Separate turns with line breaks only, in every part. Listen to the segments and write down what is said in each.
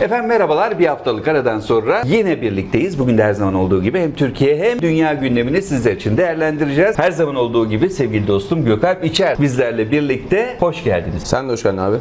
Efendim merhabalar. Bir haftalık aradan sonra yine birlikteyiz. Bugün de her zaman olduğu gibi hem Türkiye hem dünya gündemini sizler için değerlendireceğiz. Her zaman olduğu gibi sevgili dostum Gökalp İçer bizlerle birlikte. Hoş geldiniz.
Sen de hoş geldin abi.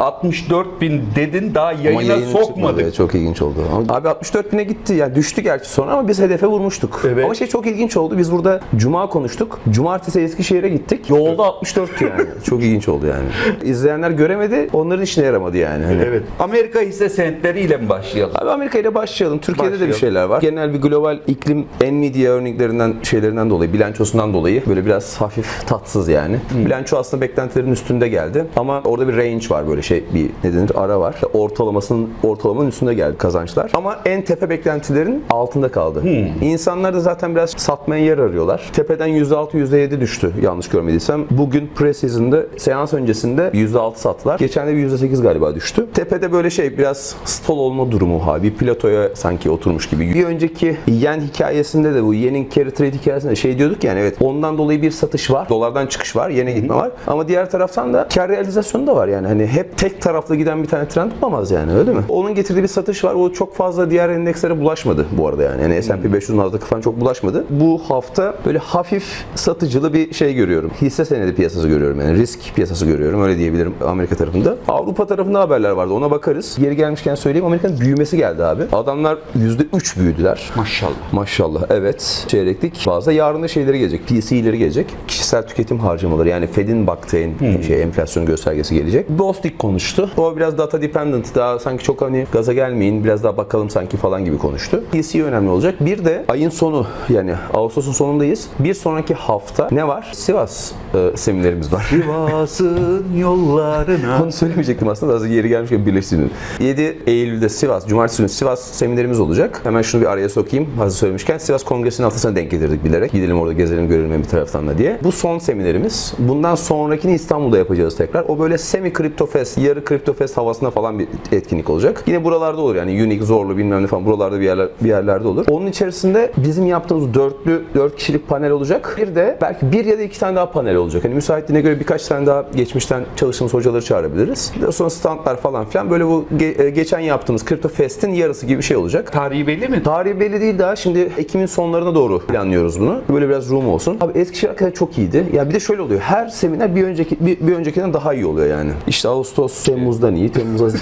64 bin dedin daha yayına
yayın çıkmadı.
sokmadık.
Evet, Çok ilginç oldu. Ama Abi 64 bine gitti. Yani düştü gerçi sonra ama biz hedefe vurmuştuk.
Evet.
Ama şey çok ilginç oldu. Biz burada Cuma konuştuk. Cumartesi Eskişehir'e gittik. Yolda 64 yani. çok ilginç oldu yani. İzleyenler göremedi. Onların işine yaramadı yani. Hani.
Evet. Amerika hisse senetleriyle mi başlayalım?
Abi Amerika ile başlayalım. Türkiye'de de
Başlayalım.
bir şeyler var. Genel bir global iklim Nvidia örneklerinden şeylerinden dolayı, bilançosundan dolayı böyle biraz hafif tatsız yani. Bilanço aslında beklentilerin üstünde geldi. Ama orada bir range var böyle şey bir ne denir ara var. Ortalamasının ortalamanın üstünde geldi kazançlar. Ama en tepe beklentilerin altında kaldı. İnsanlar da zaten biraz satmaya yer arıyorlar. Tepeden %6 %7 düştü yanlış görmediysem. Bugün pre-season'da seans öncesinde %6 sattılar. Geçen de bir %8 galiba düştü. Tepede böyle şey biraz stall olma durumu ha. Bir platoya sanki oturmuş gibi. Bir önceki yen hikayesinde de bu yenin carry trade hikayesinde şey diyorduk yani evet ondan dolayı bir satış var. Dolardan çıkış var. Yene gitme var. Ama diğer taraftan da kar realizasyonu da var yani. Hani hep tek taraflı giden bir tane trend olamaz yani öyle mi? Onun getirdiği bir satış var. O çok fazla diğer endekslere bulaşmadı bu arada yani. Yani S&P 500 Nasdaq falan çok bulaşmadı. Bu hafta böyle hafif satıcılı bir şey görüyorum. Hisse senedi piyasası görüyorum yani. Risk piyasası görüyorum. Öyle diyebilirim Amerika tarafında. Avrupa tarafında haberler vardı. Ona bakarız. Yeri gelmişken söyleyeyim. Amerika'nın büyümesi geldi abi. Adamlar %3 büyüdüler.
Maşallah.
Maşallah evet çeyreklik fazla yarın da şeyleri gelecek PC'leri gelecek kişisel tüketim harcamaları yani Fed'in baktığı en- şey enflasyon göstergesi gelecek Bostik konuştu o biraz data dependent daha sanki çok hani gaza gelmeyin biraz daha bakalım sanki falan gibi konuştu PC önemli olacak bir de ayın sonu yani Ağustos'un sonundayız bir sonraki hafta ne var Sivas e, seminerimiz var
Sivas'ın yollarına.
Onu söylemeyecektim aslında. Hazır yeri gelmişken birleştirdim. 7 Eylül'de Sivas, Cumartesi günü Sivas seminerimiz olacak. Hemen şunu bir araya sokayım. Hazır söylemişken Sivas Kongresi'nin haftasına denk getirdik bilerek. Gidelim orada gezelim görelim bir taraftan da diye. Bu son seminerimiz. Bundan sonrakini İstanbul'da yapacağız tekrar. O böyle semi kripto fest, yarı kripto fest havasında falan bir etkinlik olacak. Yine buralarda olur yani Unique, Zorlu bilmem ne falan buralarda bir yerler bir yerlerde olur. Onun içerisinde bizim yaptığımız dörtlü, dört kişilik panel olacak. Bir de belki bir ya da iki tane daha panel olacak. Hani müsaitliğine göre birkaç tane daha geçmişten çalıştığımız hocaları çağırabiliriz. De sonra standlar falan filan böyle bu ge- e, geçen yaptığımız Crypto Fest'in yarısı gibi bir şey olacak.
Tarihi belli mi?
Tarihi belli değil daha. Şimdi Ekim'in sonlarına doğru planlıyoruz bunu. Böyle biraz room olsun. Abi Eskişehir hakikaten çok iyiydi. Ya bir de şöyle oluyor. Her seminer bir önceki bir, bir öncekinden daha iyi oluyor yani. İşte Ağustos, Temmuz'dan iyi. Temmuz'dan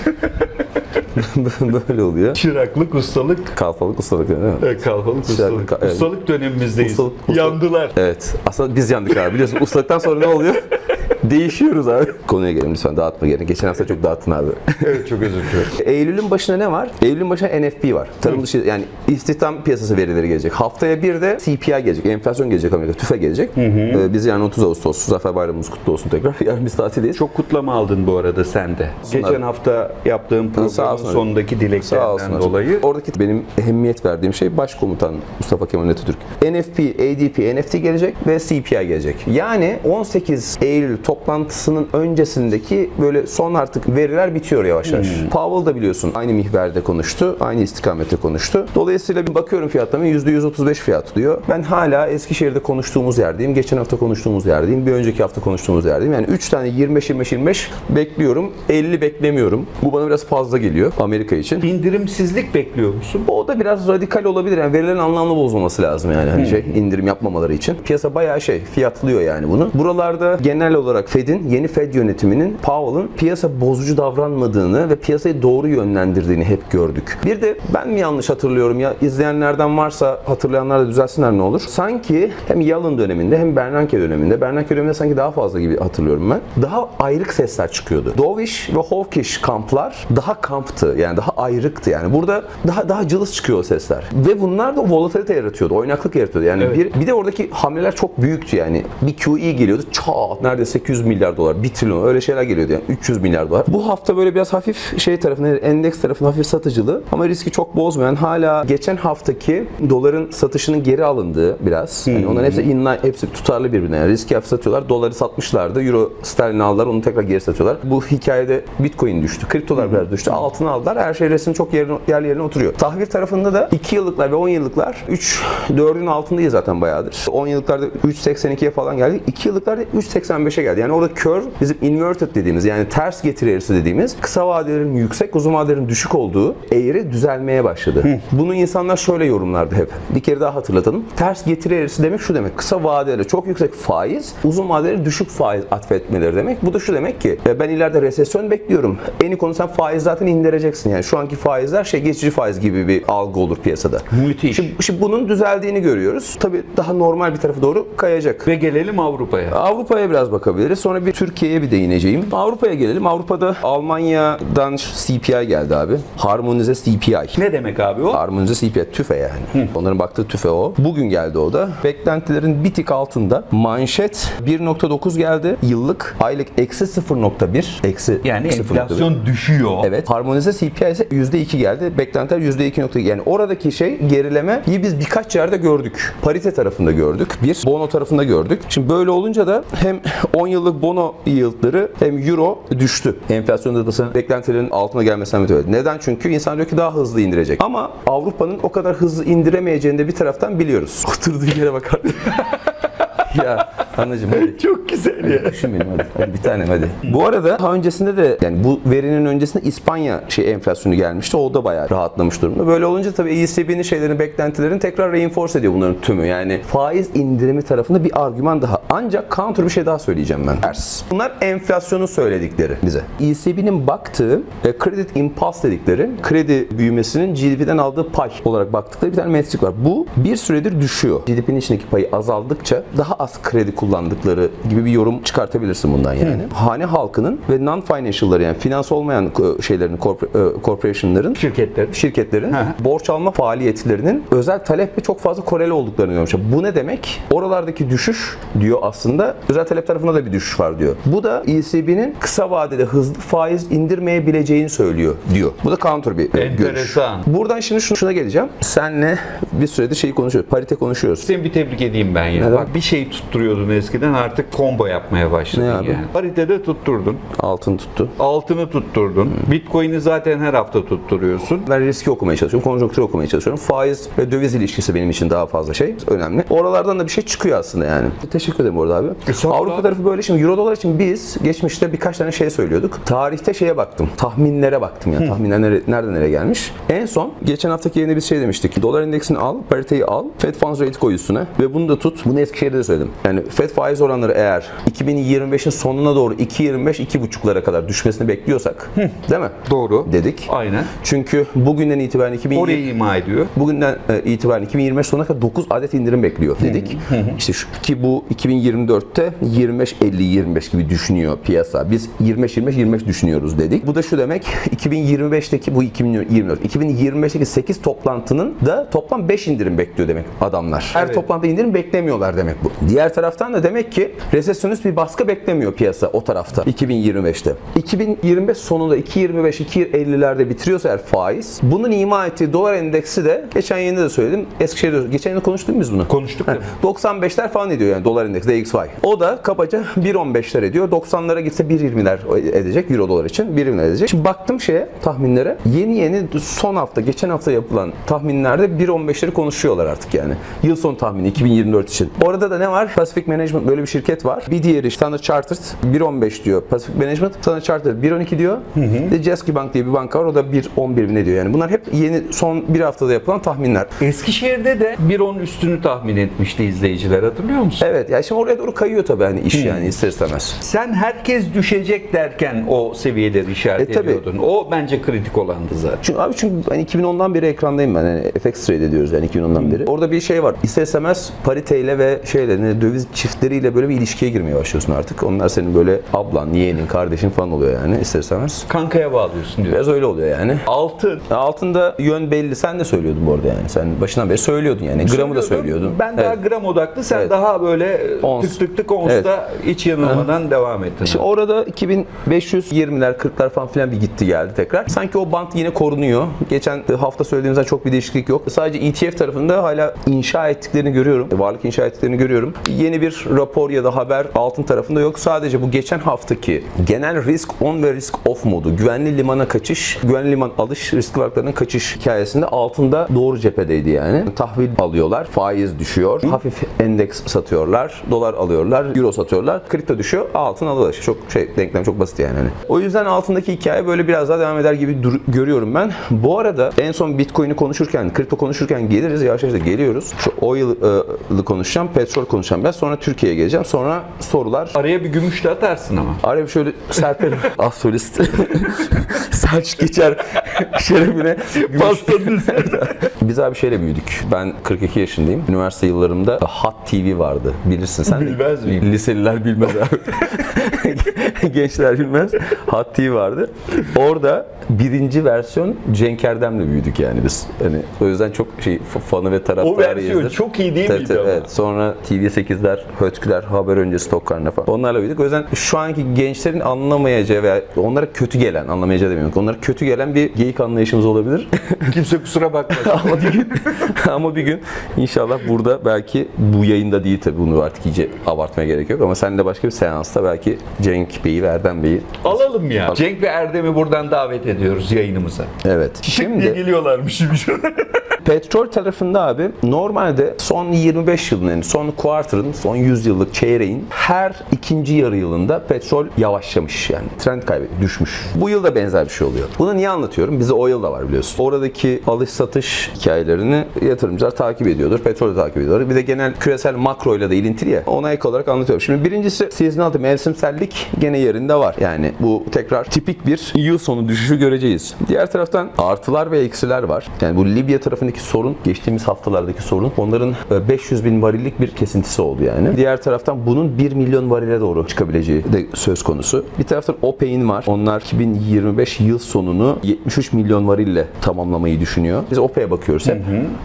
böyle oluyor.
Çıraklık, ustalık,
Kalfalık ustalık değil mi?
e, kalfalık, ustalık.
Evet.
Ustalık dönemimizdeyiz.
Ustalık- ustalık.
Yandılar.
Evet. Aslında biz yandık abi. Biliyorsun ustalıktan sonra ne oluyor? Değişiyoruz abi. Konuya gelelim lütfen dağıtma yerine. Geçen hafta çok dağıttın abi.
Evet çok özür dilerim.
Eylül'ün başına ne var? Eylül'ün başına NFP var. Tarım dışı yani istihdam piyasası verileri gelecek. Haftaya bir de CPI gelecek. Enflasyon gelecek Amerika. TÜFE gelecek. Ee, biz yani 30 Ağustos. Zafer Bayramımız kutlu olsun tekrar. Yarın biz tatildeyiz.
Çok kutlama aldın bu arada sen de. Geçen hafta yaptığım
Sağ
programın
olsun.
sonundaki dileklerden dolayı.
Oradaki benim ehemmiyet verdiğim şey Başkomutan Mustafa Kemal Atatürk. NFP, ADP, NFT gelecek ve CPI gelecek. Yani 18 Eylül toplantısının öncesindeki böyle son artık veriler bitiyor yavaş yavaş. Powell da biliyorsun aynı mihverde konuştu. Aynı istikamette konuştu. Dolayısıyla bir bakıyorum fiyatlamaya %135 fiyat diyor. Ben hala Eskişehir'de konuştuğumuz yerdeyim. Geçen hafta konuştuğumuz yerdeyim. Bir önceki hafta konuştuğumuz yerdeyim. Yani 3 tane 25-25-25 bekliyorum. 50 beklemiyorum. Bu bana biraz fazla geliyor Amerika için.
İndirimsizlik bekliyor musun?
O da biraz radikal olabilir. Yani verilerin anlamlı bozulması lazım yani. Hani şey indirim yapmamaları için. Piyasa bayağı şey fiyatlıyor yani bunu. Buralarda genel olarak Fed'in yeni Fed yönetiminin Powell'ın piyasa bozucu davranmadığını ve piyasayı doğru yönlendirdiğini hep gördük. Bir de ben mi yanlış hatırlıyorum ya izleyenlerden varsa hatırlayanlar da düzelsinler ne olur. Sanki hem Yalın döneminde hem Bernanke döneminde Bernanke döneminde sanki daha fazla gibi hatırlıyorum ben. Daha ayrık sesler çıkıyordu. Dovish ve Hawkish kamplar daha kamptı. Yani daha ayrıktı yani. Burada daha daha cılız çıkıyor o sesler. Ve bunlar da volatilite yaratıyordu. Oynaklık yaratıyordu. Yani
Evet.
bir, bir de oradaki hamleler çok büyüktü yani. Bir QE geliyordu. Çat neredeyse 800 milyar dolar, 1 trilyon öyle şeyler geliyordu yani 300 milyar dolar. Bu hafta böyle biraz hafif şey tarafında endeks tarafında hafif satıcılı ama riski çok bozmayan hala geçen haftaki doların satışının geri alındığı biraz. Yani onların hepsi inline, hepsi tutarlı birbirine. Yani riski hafif satıyorlar. Doları satmışlardı. Euro sterlin aldılar. Onu tekrar geri satıyorlar. Bu hikayede Bitcoin düştü. Kriptolar biraz düştü. Altını aldılar. Her şey resim çok yerine, yer yerine oturuyor. Tahvil tarafında da 2 yıllıklar ve 10 yıllıklar 3 4'ün altındayız zaten bayağıdır. 10 yıllıklarda 3.82'ye falan geldi. 2 yıllıklarda 3.85'e geldi. Yani orada curve bizim inverted dediğimiz yani ters getiri eğrisi dediğimiz kısa vadelerin yüksek uzun vadelerin düşük olduğu eğri düzelmeye başladı. Bunu insanlar şöyle yorumlardı hep. Bir kere daha hatırlatalım. Ters getiri eğrisi demek şu demek. Kısa vadeli çok yüksek faiz, uzun vadeli düşük faiz atfetmeleri demek. Bu da şu demek ki e, ben ileride resesyon bekliyorum. En iyi konu sen faiz zaten indireceksin. Yani şu anki faizler şey geçici faiz gibi bir algı olur piyasada.
Müthiş.
Şimdi, şimdi bunun düzeldiğini görüyoruz. Tabii daha normal bir tarafa doğru kayacak.
Ve gelelim Avrupa'ya.
Avrupa'ya biraz bakabiliriz. Sonra bir Türkiye'ye bir değineceğim. Avrupa'ya gelelim. Avrupa'da Almanya'dan CPI geldi abi. Harmonize CPI.
Ne demek abi o?
Harmonize CPI tüfe yani. Onların baktığı tüfe o. Bugün geldi o da. Beklentilerin bir tık altında. Manşet 1.9 geldi. Yıllık. Aylık eksi 0.1. Eksi
Yani
0.1.
enflasyon düşüyor.
Evet. Harmonize CPI ise %2 geldi. Beklentiler %2.2. Yani oradaki şey gerileme iyi biz birkaç yerde gördük. Parite tarafında gördük. Bir. Bono tarafında gördük. Şimdi böyle olunca da hem 10 yıllık bono yieldları hem euro düştü. Enflasyon datası beklentilerin altına gelmesinden mütevellit. Neden? Çünkü insan diyor ki daha hızlı indirecek. Ama Avrupa'nın o kadar hızlı indiremeyeceğini de bir taraftan biliyoruz. Oturduğu yere bakar. ya anacığım hadi.
Çok güzel ya.
Düşün benim hadi. hadi bir tanem hadi. Bu arada daha öncesinde de yani bu verinin öncesinde İspanya şey enflasyonu gelmişti. O da bayağı rahatlamış durumda. Böyle olunca tabii ECB'nin şeylerin beklentilerini tekrar reinforce ediyor bunların tümü. Yani faiz indirimi tarafında bir argüman daha. Ancak counter bir şey daha söyleyeceğim ben. Ters. Bunlar enflasyonu söyledikleri bize. ECB'nin baktığı e, credit impulse dedikleri kredi büyümesinin GDP'den aldığı pay olarak baktıkları bir tane metrik var. Bu bir süredir düşüyor. GDP'nin içindeki payı azaldıkça daha az kredi kullandıkları gibi bir yorum çıkartabilirsin bundan yani. Hane halkının ve non-financial'ları yani finans olmayan e, şeylerin, e, corporation'ların
Şirketler.
şirketlerin
Hı.
borç alma faaliyetlerinin özel taleple çok fazla koreli olduklarını görmüşler. Bu ne demek? Oralardaki düşüş diyor aslında özel talep tarafında da bir düşüş var diyor. Bu da ECB'nin kısa vadede hızlı faiz indirmeyebileceğini söylüyor diyor. Bu da counter bir e, görüş.
Enteresan.
Buradan şimdi şuna şuna geleceğim. Senle bir süredir şeyi konuşuyoruz. Parite konuşuyoruz.
Seni bir tebrik edeyim ben ya.
Neden?
Bak bir şey tutturuyordun eskiden artık combo yapmaya başladın
Ne abi?
yani. Paritede tutturdun.
Altın tuttu.
Altını tutturdun. Bitcoin'i zaten her hafta tutturuyorsun.
Ben riski okumaya çalışıyorum, konjonktürü okumaya çalışıyorum. Faiz ve döviz ilişkisi benim için daha fazla şey önemli. Oralardan da bir şey çıkıyor aslında yani. Teşekkür ederim orada abi.
ol
Avrupa
abi.
tarafı böyle şimdi Euro dolar için biz geçmişte birkaç tane şey söylüyorduk. Tarihte şeye baktım. Tahminlere baktım ya. Tahminler nere, nereden nereye gelmiş. En son geçen haftaki yayında biz şey demiştik. Dolar endeksini al, pariteyi al, Fed Funds Rate koy üstüne ve bunu da tut. Bunu Eskişehir'de de söyledim. Yani Fed faiz oranları eğer 2025'in sonuna doğru 2.25 2.5'lara kadar düşmesini bekliyorsak, değil mi?
Doğru.
Dedik.
Aynen.
Çünkü bugünden itibaren 2020
Orayı ima ediyor.
Bugünden e, itibaren 2025 sonuna kadar 9 adet indirim bekliyor dedik. işte şu, ki bu 2024'te 25-50-25 gibi düşünüyor piyasa. Biz 25-25-25 düşünüyoruz dedik. Bu da şu demek 2025'teki bu 2024 2025'teki 8 toplantının da toplam 5 indirim bekliyor demek adamlar. Her
Evet.
toplantıda indirim beklemiyorlar demek bu. Diğer taraftan da demek ki resesyonist bir baskı beklemiyor piyasa o tarafta 2025'te. 2025 sonunda 2.25 2.50'lerde bitiriyorsa eğer faiz bunun ima ettiği dolar endeksi de geçen yayında da söyledim. Eskişehir'de geçen yayında konuştuk biz bunu?
Konuştuk tabii.
95'ler falan ediyor yani dolar endeksi DXY. O da kabaca 1.15'ler ediyor. 90'lara gitse 1.20'ler edecek euro dolar için. 1.20'ler edecek. Şimdi baktım şeye tahminlere. Yeni yeni son hafta geçen hafta yapılan tahminlerde 1.15'leri konuşuyorlar artık yani. Yıl son tahmini 2024 için. Orada da ne var? Pacific Management böyle bir şirket var. Bir diğeri Standard Chartered 1.15 diyor. Pacific Management Standard Chartered 1.12 diyor. Bir de Ceski Bank diye bir banka var. O da 1.11 ne diyor yani. Bunlar hep yeni son bir haftada yapılan tahminler.
Eskişehir'de de 1.10 üstünü tahmin etmişti izleyiciler hatırlıyor musun?
Evet ya şimdi oraya doğru kayıyor tabii hani iş yani ister istemez.
Sen herkes düşecek derken o seviyeleri işaret
E, tabii.
ediyordun. O bence kritik olandı zaten.
Çünkü abi çünkü hani 2010'dan beri ekrandayım ben. Yani FX trade ediyoruz yani 2010'dan beri. Orada bir şey var. İster istemez pariteyle ve şeyle yani döviz çiftleriyle böyle bir ilişkiye girmeye başlıyorsun artık. Onlar senin böyle ablan, yeğenin, kardeşin falan oluyor yani ister istemez.
Kankaya bağlıyorsun diyor.
Biraz öyle oluyor yani.
Altın.
Altında yön belli. Sen de söylüyordun bu arada yani. Sen başından beri söylüyordun yani. Gramı da söylüyordun.
Ben daha
Evet.
gram odaklı, sen
Evet.
daha böyle
Ons.
tık tık tık onsta hiç yanılmadan devam ettin.
Şimdi orada 2520'ler 40'lar falan filan bir gitti geldi tekrar. Sanki o bant yine korunuyor. Geçen hafta söylediğimizden çok bir değişiklik yok. Sadece ETF tarafında hala inşa ettiklerini görüyorum. Varlık inşa ettiklerini görüyorum. Yeni bir rapor ya da haber altın tarafında yok. Sadece bu geçen haftaki genel risk on ve risk off modu, güvenli limana kaçış, güvenli liman alış, risk varlıklarının kaçış hikayesinde altında doğru cephedeydi yani. Tahvil alıyorlar, faiz düşüyor, hafif endeks satıyorlar, dolar alıyorlar, euro satıyorlar, kripto düşüyor, altın alıyor. Çok şey denklem çok basit yani. Hani. O yüzden altındaki hikaye böyle biraz daha devam eder gibi görüyorum ben. Bu arada en son Bitcoin'i konuşurken, kripto konuşurken geliriz. Yavaş yavaş da geliyoruz. Şu oil'ı konuşacağım, petrol konuşacağım biraz. Sonra Türkiye'ye geleceğim. Sonra sorular.
Araya bir gümüş de atarsın ama.
Araya bir şöyle serpelim. Az solist. Saç geçer şerefine.
Pastanın
Biz abi şeyle büyüdük. Ben 42 yaşındayım. Üniversite yıllarımda Hot TV vardı. Bilirsin sen.
Bilmez miyim?
Liseliler bilmez abi. Gençler bilmez. Hot TV vardı. Orada birinci versiyon Cenk Erdem'le büyüdük yani biz. Hani o yüzden çok şey fanı ve taraftarıyızdır.
versiyon çok iyi değil
Tabii,
miydi
tabii,
ama?
Evet. Sonra TV8'ler, Hötküler, haber öncesi Tokkarna falan. Onlarla büyüdük. O yüzden şu anki gençlerin anlamayacağı veya onlara kötü gelen, anlamayacağı demiyorum. Onlara kötü gelen bir geyik anlayışımız olabilir.
Kimse kusura bakmasın.
ama bir gün ama bir gün inşallah burada belki bu yayında değil tabii bunu artık iyice abartmaya gerek yok ama sen de başka bir seansta belki Cenk Bey'i ve Erdem Bey'i
Alalım ya. Cenk ve Erdem'i buradan davet ediyoruz yayınımıza.
evet.
Şimdi
Şimdi
geliyorlarmış.
Petrol tarafında abi normalde son 25 yılın yani son quarter'ın son 100 yıllık çeyreğin her ikinci yarı yılında petrol yavaşlamış yani trend kaybetmiş, düşmüş. Bu yıl da benzer bir şey oluyor. Bunu niye anlatıyorum? Bize o yıl da var biliyorsun. Oradaki alış satış hikayelerini yatırımcılar takip ediyordur. Petrol de takip ediyorlar. Bir de genel küresel makro ile de ilintili ya. Ona ek olarak anlatıyorum. Şimdi birincisi seasonality mevsimsellik gene yerinde var. Yani bu tekrar tipik bir yıl sonu düşüşü göreceğiz. Diğer taraftan artılar ve eksiler var. Yani bu Libya tarafındaki sorun, geçtiğimiz haftalardaki sorun onların e, 500 bin varillik bir kesintisi oldu yani. Diğer taraftan bunun 1 milyon varile doğru çıkabileceği de söz konusu. Bir taraftan OPEC'in var. Onlar 2025 yıl sonunu 73 milyon varille tamamlamayı düşünüyor. Biz OPEC'e bakıyoruz hep.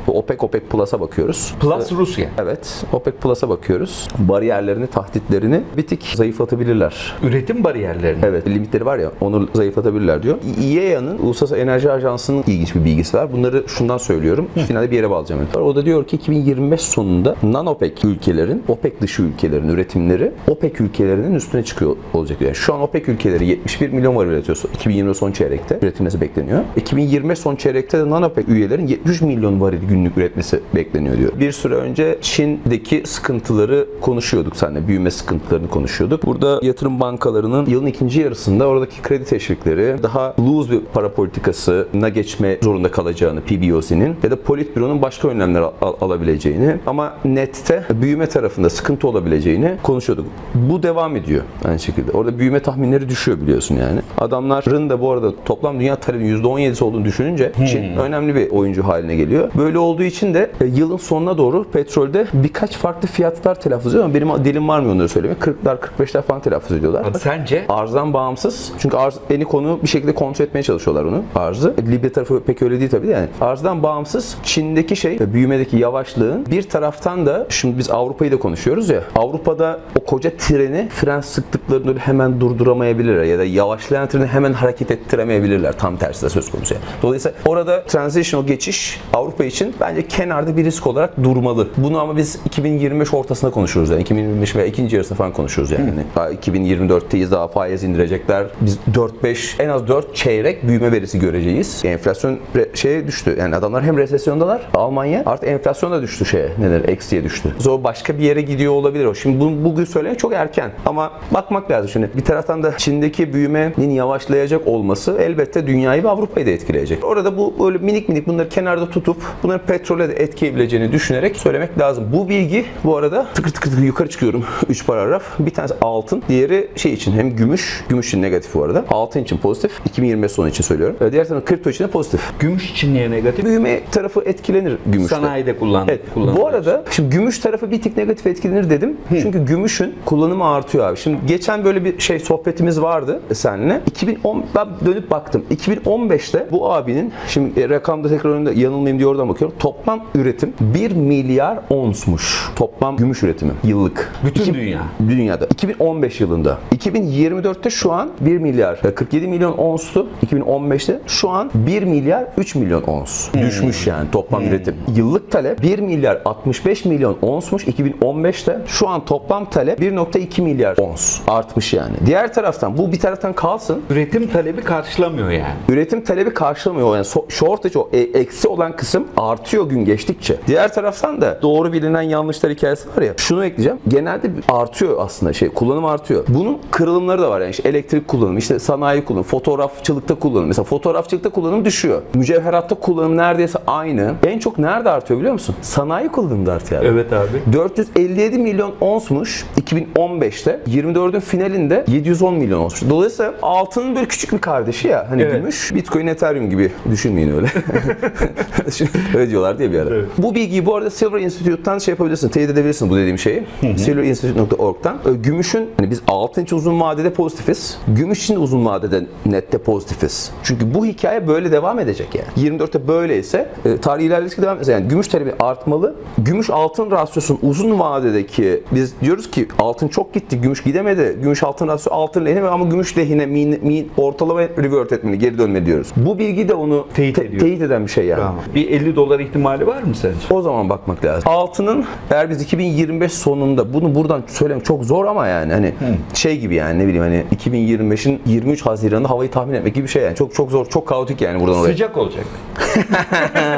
Bu OPEC, OPEC Plus'a bakıyoruz.
Plus Rusya.
Evet, OPEC Plus'a bakıyoruz. Bariyerlerini, tahditlerini bir tik zayıflatabilirler.
Üretim bariyerlerini.
Evet, limitleri var ya onu zayıflatabilirler diyor. IEA'nın Uluslararası Enerji Ajansı'nın ilginç bir bilgisi var. Bunları şundan söylüyorum. Finalde bir yere bağlayacağım. Yani. O da diyor ki 2025 sonunda non-OPEC ülkelerin, OPEC dışı ülkelerin üretimleri OPEC ülkelerinin üstüne çıkıyor olacak. Yani şu an OPEC ülkeleri 71 milyon varil üretiyor. 2020 son çeyrekte üretilmesi bekleniyor. 2025 son çeyrekte de non-OPEC üyelerin 73 milyon varil günlük üretmesi bekleniyor diyor. Bir süre önce Çin'deki sıkıntıları konuşuyorduk seninle. Büyüme sıkıntılarını konuşuyorduk. Burada yatırım bankalarının yılın ikinci yarısında oradaki kredi teşvikleri daha loose bir para politikasına geçme zorunda kalacağını PBOC'nin ya da Politbüro'nun başka önlemler al- al- alabileceğini ama nette büyüme tarafında sıkıntı olabileceğini konuşuyorduk. Bu devam ediyor aynı şekilde. Orada büyüme tahminleri düşüyor biliyorsun yani. Adamların da bu arada toplam dünya talebinin %17'si olduğunu düşününce Çin önemli bir oyuncu haline geliyor. Böyle olduğu için de e, yılın sonuna doğru petrolde birkaç farklı fiyatlar telaffuz ediyor ama benim dilim var mı onları söylemeye? 40'lar 45'ler falan telaffuz ediyorlar.
Sence?
Arzdan bağımsız. Çünkü arz eni konu bir şekilde kontrol etmeye çalışıyorlar onu. Arzı. Libya tarafı pek öyle değil tabii de yani. Arzdan bağımsız. Çin'deki şey büyümedeki yavaşlığın bir taraftan da şimdi biz Avrupa'yı da konuşuyoruz ya. Avrupa'da o koca treni fren sıktıklarında öyle hemen durduramayabilirler ya da yavaşlayan treni hemen hareket ettiremeyebilirler. Tam tersi de söz konusu. yani. Dolayısıyla orada transitional geçiş Avrupa için bence kenarda bir risk olarak durmalı. Bunu ama biz 2025 ortasında konuşuyoruz yani. 2025 veya ikinci yarısında falan konuşuyoruz yani. Daha 2024'teyiz daha faiz indirecekler. Biz 4-5 en az 4 çeyrek büyüme verisi göreceğiz. Enflasyon re- şeye düştü. Yani adamlar hem resesyondalar Almanya artı enflasyon da düştü şeye. Ne der? Eksiye düştü. Zor başka bir yere gidiyor olabilir o. Şimdi bunu bugün söylemek çok erken. Ama bakmak lazım şimdi. Bir taraftan da Çin'deki büyümenin yavaşlayacak olması elbette dünyayı ve Avrupa'yı da etkileyecek. Orada bu böyle minik minik bunları kenarda tutup bunların petrole de etki edebileceğini düşünerek söylemek lazım. Bu bilgi bu arada tıkır tıkır tıkır yukarı çıkıyorum. 3 paragraf. Bir tanesi altın. Diğeri şey için hem gümüş. Gümüş için negatif bu arada. Altın için pozitif. 2025 sonu için söylüyorum. Diğer taraftan kripto için de pozitif.
Gümüş için niye negatif?
Büyüme tarafı etkilenir gümüşte.
Sanayide kullan.
Evet. Bu arada şimdi gümüş tarafı bir tık negatif etkilenir dedim. Çünkü gümüşün kullanımı artıyor abi. Şimdi geçen böyle bir şey sohbetimiz vardı seninle. 2010 ben dönüp baktım. 2015'te bu abinin şimdi e, rakamda tekrar önünde yanılmayayım diye oradan bakıyorum. Toplam üretim 1 milyar onsmuş. Toplam gümüş üretimi yıllık.
Bütün dünya.
Dünyada. 2015 yılında. 2024'te şu an 1 milyar e, 47 milyon onstu. 2015'te şu an 1 milyar 3 milyon ons. Düşmüş yani toplam üretim. Yıllık talep 1 milyar 65 milyon onsmuş 2015'te. Şu an toplam talep 1.2 milyar ons. Artmış yani. Diğer taraftan bu bir taraftan kalsın.
Üretim talebi karşılamıyor yani.
Üretim talebi karşılamıyor. Yani so- shortage o e- eksi olan kısım artıyor gün geçtikçe. Diğer taraftan da doğru bilinen yanlışlar hikayesi var ya. Şunu ekleyeceğim. Genelde artıyor aslında şey kullanım artıyor. Bunun kırılımları da var yani işte elektrik kullanımı, işte sanayi kullanımı, fotoğrafçılıkta kullanım. Mesela fotoğrafçılıkta kullanım düşüyor. Mücevheratta kullanım neredeyse aynı. En çok nerede artıyor biliyor musun? Sanayi kullanımda artıyor. abi.
Evet abi.
457 milyon onsmuş 2015'te. 24'ün finalinde 710 milyon onsmuş. Dolayısıyla altının böyle küçük bir kardeşi ya. Hani
Evet.
gümüş, Bitcoin, Ethereum gibi düşünmeyin öyle. öyle diyorlar diye bir ara.
Evet.
Bu bilgiyi bu arada Silver Institute'tan şey yapabilirsin, teyit edebilirsin bu dediğim şeyi. Silverinstitute.org'dan. Gümüşün, hani biz altın için uzun vadede pozitifiz. Gümüş için de uzun vadede nette pozitifiz. Çünkü bu hikaye böyle devam edecek yani. 24'te böyleyse e, tarih ilerledikçe devam edecek. Yani gümüş talebi artmalı. Gümüş altın rasyosun uzun vadedeki biz diyoruz ki altın çok gitti, gümüş gidemedi. Gümüş altın rasyo altın lehine ama gümüş lehine min, min, ortalama revert etmeli, geri dönme diyoruz. Bu bilgi de onu
Teyit
te-
ediyor.
teyit eden bir şey yani.
Tamam. Bir 50 dolar ihtimali var mı sence?
O zaman bakmak lazım. Altının eğer biz 2025 sonunda bunu buradan söylemek çok zor ama yani hani şey gibi yani ne bileyim hani 2025'in 23 Haziran'ında havayı tahmin etmek gibi bir şey yani. Çok çok zor, çok kaotik yani buradan oraya.
Sıcak olacak.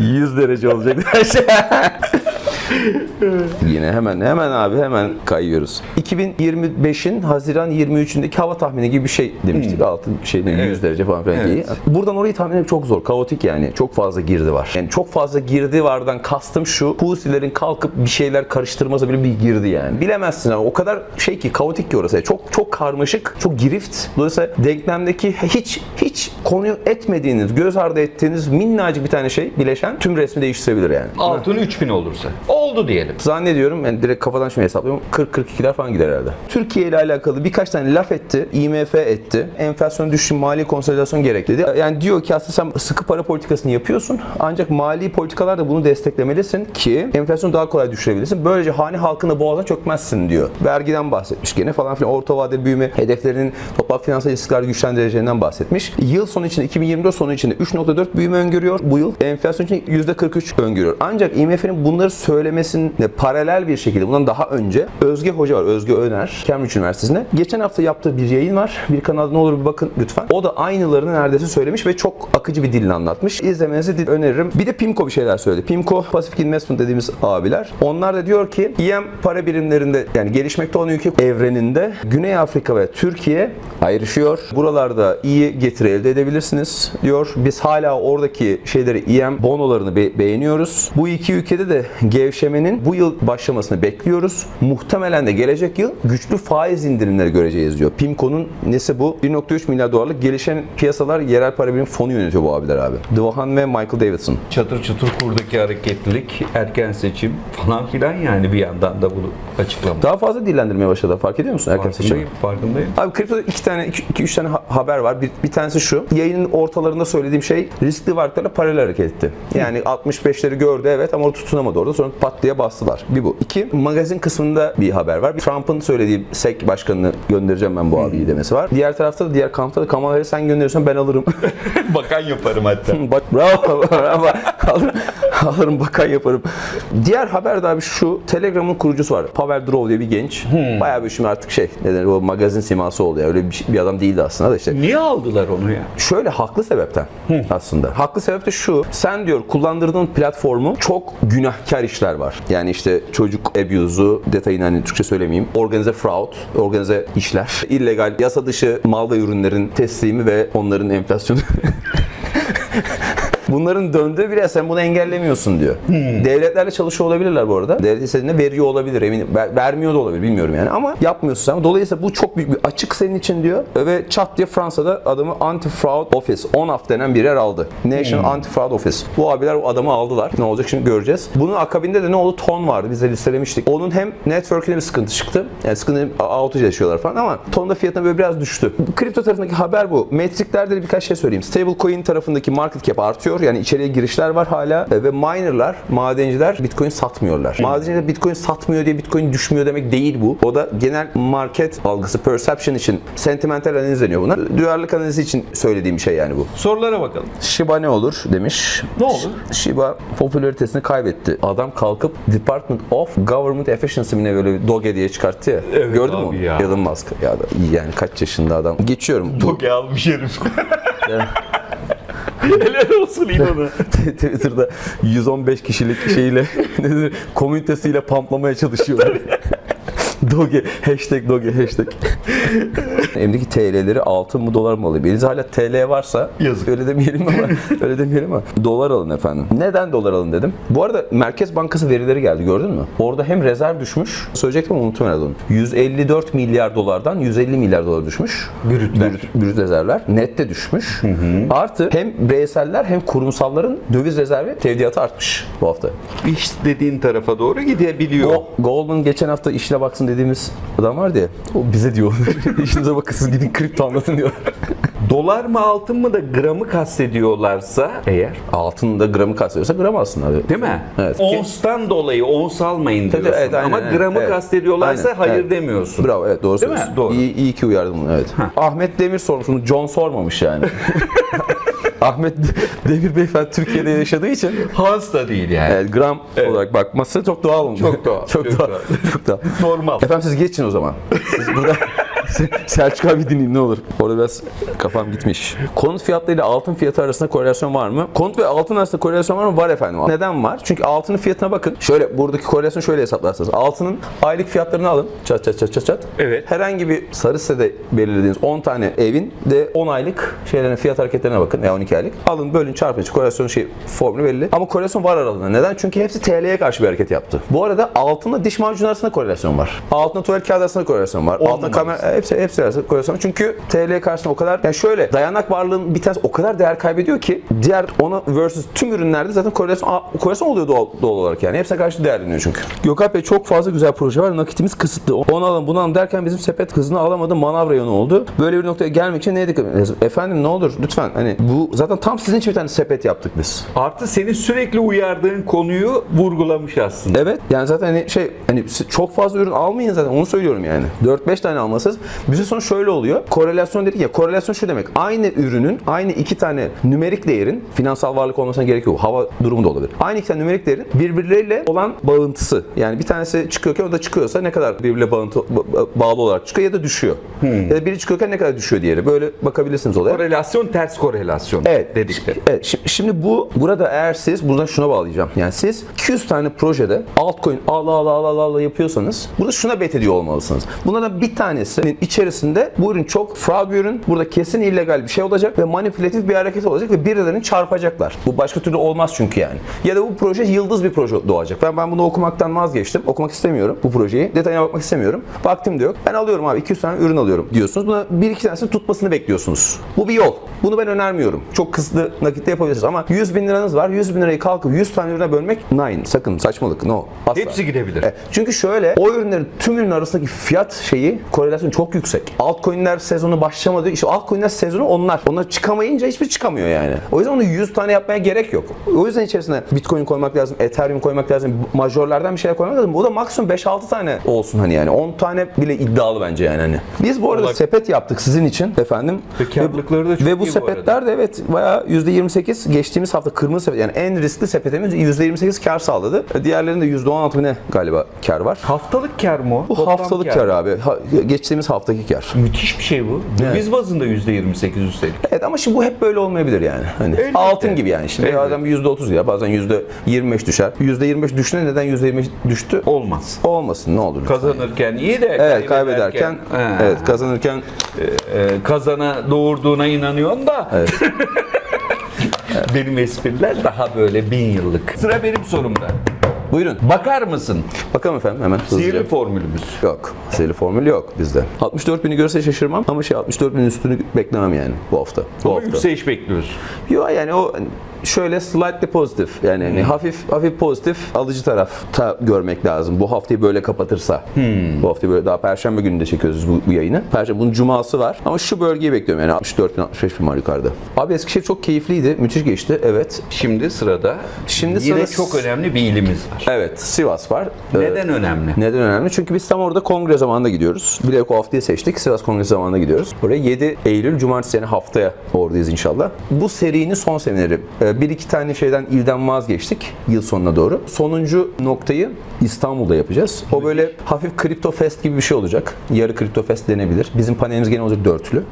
100 derece olacak her şey. Yine hemen hemen abi hemen kayıyoruz. 2025'in Haziran 23'ündeki hava tahmini gibi bir şey demiştik. Altın şeyden 100 derece falan filan
Evet.
iyi. Buradan orayı tahmin etmek çok zor. Kaotik yani. Çok fazla girdi var. Yani çok fazla girdi vardan kastım şu. Husilerin kalkıp bir şeyler karıştırması bile bir girdi yani. Bilemezsin abi. O kadar şey ki kaotik ki orası. Çok çok karmaşık, çok girift. Dolayısıyla denklemdeki hiç hiç konuyu etmediğiniz, göz ardı ettiğiniz minnacık bir tane şey bileşen tüm resmi değiştirebilir yani.
Altın 3000 olursa. Oldu diyelim.
Zannediyorum yani direkt kafadan şimdi hesaplıyorum 40-42'ler falan gider herhalde. Türkiye ile alakalı birkaç tane laf etti. IMF etti. Enflasyon düşüşü mali konsolidasyon gerek dedi. Yani diyor ki aslında sen sıkı para politikasını yapıyorsun. Ancak mali politikalar da bunu desteklemelisin ki enflasyonu daha kolay düşürebilirsin. Böylece hane halkına boğazına çökmezsin diyor. Vergiden bahsetmiş gene falan filan. Orta vadeli büyüme hedeflerinin toplam finansal istikrarı güçlendireceğinden bahsetmiş. Yıl sonu için 2024 sonu içinde 3.4 büyüme öngörüyor. Bu yıl enflasyon için %43 öngörüyor. Ancak IMF'nin bunları söylemesine paralel bir şekilde bundan daha önce Özge Hoca var. Özge Öner. Cambridge Üniversitesi'nde. Geçen hafta yaptığı bir yayın var. Bir kanalda ne olur bir bakın lütfen. O da aynılarını neredeyse söylemiş ve çok akıcı bir dille anlatmış. İzlemenizi öneririm. Bir de PIMCO bir şeyler söyledi. PIMCO Pacific Investment dediğimiz abiler. Onlar da diyor ki IM para birimlerinde yani gelişmekte olan ülke evreninde Güney Afrika ve Türkiye ayrışıyor. Buralarda iyi getiri elde edebilirsiniz diyor. Biz hala oradaki şeyleri IM bonolarını be- beğeniyoruz. Bu iki ülkede de gevşemenin bu yıl başlamasını bekliyoruz. Muhtemelen de gelecek yıl güçlü faiz indirimleri göreceğiz diyor. PIMCO'nun nesi bu? 1.3 milyar dolarlık gelişen piyasalar yerel para birimi fonu yönetiyor bu abiler abi. Dvahan ve Michael Davidson.
Çatır çutur kurdaki hareketlilik, erken seçim falan filan yani bir yandan da bunu açıklamak.
Daha fazla dillendirmeye başladı. Fark ediyor musun erken seçim?
Farkındayım.
Abi kriptoda iki tane, iki, iki üç tane ha- haber var. Bir, bir tanesi şu. Yayının ortalarında söylediğim şey riskli varlıklarla paralel hareket etti. Yani 65'leri gördü evet ama orada tutunamadı orada. Sonra pat diye bastılar. Bir bu. İki, magazin kısmında bir haber var. Trump'ın söylediği SEC başkanını göndereceğim ben bu abiyi demesi var. Diğer tarafta da diğer kampta da Kamala Harris sen gönderiyorsan ben alırım.
Bakan yaparım hatta.
Bak bravo bravo. alırım, alırım bakan yaparım. Diğer haber de abi şu Telegram'ın kurucusu var. Pavel Durov diye bir genç. Bayağı bir şimdi artık şey ne denir o magazin siması oldu ya. Öyle bir, bir adam değildi aslında da işte.
Niye aldılar onu ya?
Şöyle haklı sebepten aslında. Haklı sebep de şu. Sen diyor kullandırdığın platformu çok günahkar işler var. Yani işte çocuk abuse'u detayını hani Türkçe söylemeyeyim. Organize fraud, organize işler. illegal yasa dışı mal ve ürünlerin teslimi ve onların enflasyonu. Bunların döndüğü bir yer sen bunu engellemiyorsun diyor. Devletlerle çalışıyor olabilirler bu arada. Devlet istediğinde veriyor olabilir eminim. Ver- vermiyor da olabilir bilmiyorum yani ama yapmıyorsun sen. Dolayısıyla bu çok büyük bir açık senin için diyor. Ve çat diye Fransa'da adamı Anti-Fraud Office, ONAF denen bir yer aldı. National Anti-Fraud Office. Bu abiler o adamı aldılar. Ne olacak şimdi göreceğiz. Bunun akabinde de ne oldu? Ton vardı. Biz de listelemiştik. Onun hem network'ine bir sıkıntı çıktı. Yani sıkıntı outage yaşıyorlar falan ama tonda fiyatına böyle biraz düştü. Kripto tarafındaki haber bu. Metriklerde de birkaç şey söyleyeyim. Stablecoin tarafındaki market cap artıyor. Yani içeriye girişler var hala. E, Ve minerlar, madenciler Bitcoin satmıyorlar. Madenciler Bitcoin satmıyor diye Bitcoin düşmüyor demek değil bu. O da genel market algısı, perception için sentimental analiz deniyor buna. Duyarlılık analizi için söylediğim şey yani bu.
Sorulara bakalım.
Shiba ne olur demiş.
Ne olur?
Shiba popülaritesini kaybetti. Adam kalkıp Department of Government Efficiency mi ne böyle bir Doge diye çıkarttı ya.
Evet
Gördün mü?
ya.
Elon Musk. Ya da yani kaç yaşında adam. Geçiyorum. Bu
Doge almış herif. Helal olsun İlhan'a.
Twitter'da 115 kişilik şeyle komünitesiyle pamplamaya çalışıyorlar. Doge, hashtag Doge, hashtag. Elimdeki TL'leri altın mı dolar mı alayım? Elinizde hala TL varsa
Yazık.
öyle demeyelim ama öyle demeyelim ama dolar alın efendim. Neden dolar alın dedim? Bu arada Merkez Bankası verileri geldi gördün mü? Orada hem rezerv düşmüş, söyleyecektim ama unuttum herhalde onu. 154 milyar dolardan 150 milyar dolar düşmüş.
Brütler.
Brüt, brüt rezervler. Nette düşmüş. Artı hem bireyseller hem kurumsalların döviz rezervi tevdiatı artmış bu hafta.
İş dediğin tarafa doğru gidebiliyor.
O Goldman geçen hafta işine baksın dediğimiz adam vardı ya. O bize diyor. İşinize bakın siz gidin kripto anlatın diyor.
Dolar mı altın mı da gramı kastediyorlarsa eğer
Altında gramı kastediyorsa gram alsın abi.
değil mi?
Evet.
Onstan dolayı ons almayın diyorsun.
evet, aynen,
Ama gramı
evet.
kastediyorlarsa
Aynen,
hayır
evet.
demiyorsun.
Bravo evet doğru
Değil mi?
söylüyorsun.
Doğru.
İyi, iyi ki uyardım bunu evet. Ahmet Demir sormuş bunu John sormamış yani. Ahmet Demir beyefendi Türkiye'de yaşadığı için
Hans da değil yani.
evet, gram olarak bakması çok doğal olmuş.
Çok doğal,
çok,
çok
doğal.
doğal.
çok doğal.
Normal.
Efendim siz geçin o zaman. Siz burada Selçuk abi dinleyin ne olur. Orada biraz kafam gitmiş. Konut fiyatlarıyla altın fiyatı arasında korelasyon var mı? Konut ve altın arasında korelasyon var mı? Var efendim. Neden var? Çünkü altının fiyatına bakın. Şöyle buradaki korelasyonu şöyle hesaplarsınız. Altının aylık fiyatlarını alın. Çat çat çat çat çat.
Evet.
Herhangi bir sarı sitede belirlediğiniz 10 tane evin de 10 aylık şeylerin fiyat hareketlerine bakın. Ya 12 aylık. Alın bölün çarpın. Korelasyon şey formülü belli. Ama korelasyon var aralarında. Neden? Çünkü hepsi TL'ye karşı bir hareket yaptı. Bu arada altınla diş macunu arasında korelasyon var. Altınla tuvalet kağıdı arasında korelasyon var. Altınla kamera hepsi hepsi arasında var. Çünkü TL karşısında o kadar yani şöyle dayanak varlığın bir tanesi o kadar değer kaybediyor ki diğer ona versus tüm ürünlerde zaten korelasyon korelasyon oluyor doğal, doğal olarak yani. Hepsine karşı değerleniyor çünkü. Gökalp Bey çok fazla güzel proje var. Nakitimiz kısıtlı. Onu alın bunu alın derken bizim sepet hızını alamadı. Manavra yönü oldu. Böyle bir noktaya gelmek için neye dikkat etmeliyiz? Efendim ne olur lütfen hani bu zaten tam sizin için bir tane sepet yaptık biz.
Artı senin sürekli uyardığın konuyu vurgulamış aslında.
Evet. Yani zaten hani şey hani çok fazla ürün almayın zaten onu söylüyorum yani. 4-5 tane almasınız. Süre sonra şöyle oluyor. Korelasyon dedik ya. Korelasyon şu demek. Aynı ürünün aynı iki tane nümerik değerin finansal varlık olmasına gerek yok. Hava durumu da olabilir. Aynı iki tane nümerik değerin birbirleriyle olan bağıntısı. Yani bir tanesi çıkıyorken o da çıkıyorsa ne kadar birbirine bağıntı, ba- bağlı olarak çıkıyor ya da düşüyor. Ya da biri çıkıyorken ne kadar düşüyor diğeri. Böyle bakabilirsiniz olaya.
Korelasyon ters korelasyon
Evet.
dedikleri.
Evet. şi- Şimdi bu burada eğer siz buradan şuna bağlayacağım. Yani siz 200 tane projede altcoin al al al al al yapıyorsanız burada şuna bet ediyor olmalısınız. Bunlardan bir tanesinin içerisinde bu ürün çok fraud bir ürün. Burada kesin illegal bir şey olacak ve manipülatif bir hareket olacak ve birilerini çarpacaklar. Bu başka türlü olmaz çünkü yani. Ya da bu proje yıldız bir proje doğacak. Ben ben bunu okumaktan vazgeçtim. Okumak istemiyorum bu projeyi. Detayına bakmak istemiyorum. Vaktim de yok. Ben alıyorum abi 200 tane ürün alıyorum diyorsunuz. Buna bir iki tanesini tutmasını bekliyorsunuz. Bu bir yol. Bunu ben önermiyorum. Çok kısıtlı nakitte yapabilirsiniz ama 100 bin liranız var. 100 bin lirayı kalkıp 100 tane ürüne bölmek nine. Sakın saçmalık. No. Asla.
Hepsi gidebilir.
Evet. Çünkü şöyle o ürünlerin tüm ürün arasındaki fiyat şeyi korelasyon çok yüksek. Altcoin'ler sezonu başlamadı. İşte altcoin'ler sezonu onlar. Onlar çıkamayınca hiçbir çıkamıyor yani. O yüzden onu 100 tane yapmaya gerek yok. O yüzden içerisine Bitcoin koymak lazım, Ethereum koymak lazım, majorlardan bir şeyler koymak lazım. Bu da maksimum 5-6 tane olsun hani yani. 10 tane bile iddialı bence yani hani. Biz bu arada
Olabilir.
sepet yaptık sizin için efendim.
Ve karlılıkları da çok
Ve bu
iyi bu
sepetler de evet bayağı %28 geçtiğimiz hafta kırmızı sepet yani en riskli sepetimiz %28 kar sağladı. Diğerlerinde %16 ne galiba kar var.
Haftalık kar mı? o?
Bu
Toplam
haftalık kar abi. Ha- geçtiğimiz haftaki kar.
Müthiş bir şey bu. Döviz bazında %28 üstelik.
Evet ama şimdi bu hep böyle olmayabilir yani. Hani
Elbette.
altın gibi yani. Şimdi
Elbette.
bazen bir %30 ya bazen %25 düşer. %25 düşüne neden %25 düştü?
Olmaz.
Olmasın ne olur. lütfen.
Kazanırken iyi de
Evet kaybederken
Ha.
evet kazanırken
Ee, kazana doğurduğuna inanıyorsun da Benim espriler daha böyle bin yıllık. Sıra benim sorumda.
Buyurun.
Bakar mısın?
Bakalım efendim hemen hızlıca.
Sihirli formülümüz.
Yok. Sihirli formül yok bizde. 64 bini görse şaşırmam ama şey 64 binin üstünü beklemem yani bu hafta. Bu
Ama
hafta.
yükseliş bekliyoruz.
Yok yani o şöyle slightly pozitif yani hani hafif hafif pozitif alıcı tarafta görmek lazım. Bu haftayı böyle kapatırsa. Bu haftayı böyle daha perşembe gününde çekiyoruz bu, bu yayını. Perşembe bunun cuması var ama şu bölgeyi bekliyorum yani 64 bin 65 bin var yukarıda. Abi Eskişehir çok keyifliydi. Müthiş geçti. Evet.
Şimdi sırada
Şimdi
yine
sırada-
çok önemli bir ilimiz var.
Evet. Sivas var. Ee,
Neden önemli?
Neden önemli? Çünkü biz tam orada kongre zamanında gidiyoruz. Bilerek o haftayı seçtik. Sivas Kongresi zamanında gidiyoruz. Oraya 7 Eylül Cumartesi yani haftaya oradayız inşallah. Bu serinin son semineri. Ee, Bir iki tane şeyden ilden vazgeçtik yıl sonuna doğru. Sonuncu noktayı İstanbul'da yapacağız. O böyle hafif kripto fest gibi bir şey olacak. Yarı kripto fest denebilir. Bizim panelimiz gene olacak dörtlü.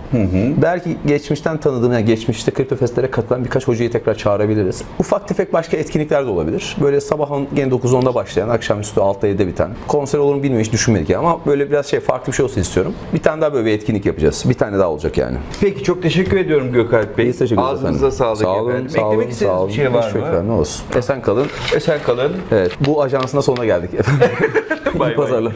Belki geçmişten tanıdığım yani geçmişte kripto festlere katılan birkaç hocayı tekrar çağırabiliriz. Ufak tefek başka etkinlikler de olabilir. Böyle sabah on- gene 9-10'da başlayan, akşamüstü 6'da 7'de biten. Konser olur mu bilmiyorum hiç düşünmedik ya ama böyle biraz şey farklı bir şey olsun istiyorum. Bir tane daha böyle bir etkinlik yapacağız. Bir tane daha olacak yani.
Peki çok teşekkür ediyorum Gökalp Bey.
Biz teşekkür ederiz
Ağzınıza
efendim.
sağlık
Sağ olun,
efendim.
sağ olun,
Eklemek
sağ olun.
bir şey var
Teşekkürler,
mı?
Ne olsun. Esen kalın.
Esen kalın.
Evet, bu ajansın da sonuna geldik.
Bay bay.
İyi pazarlar.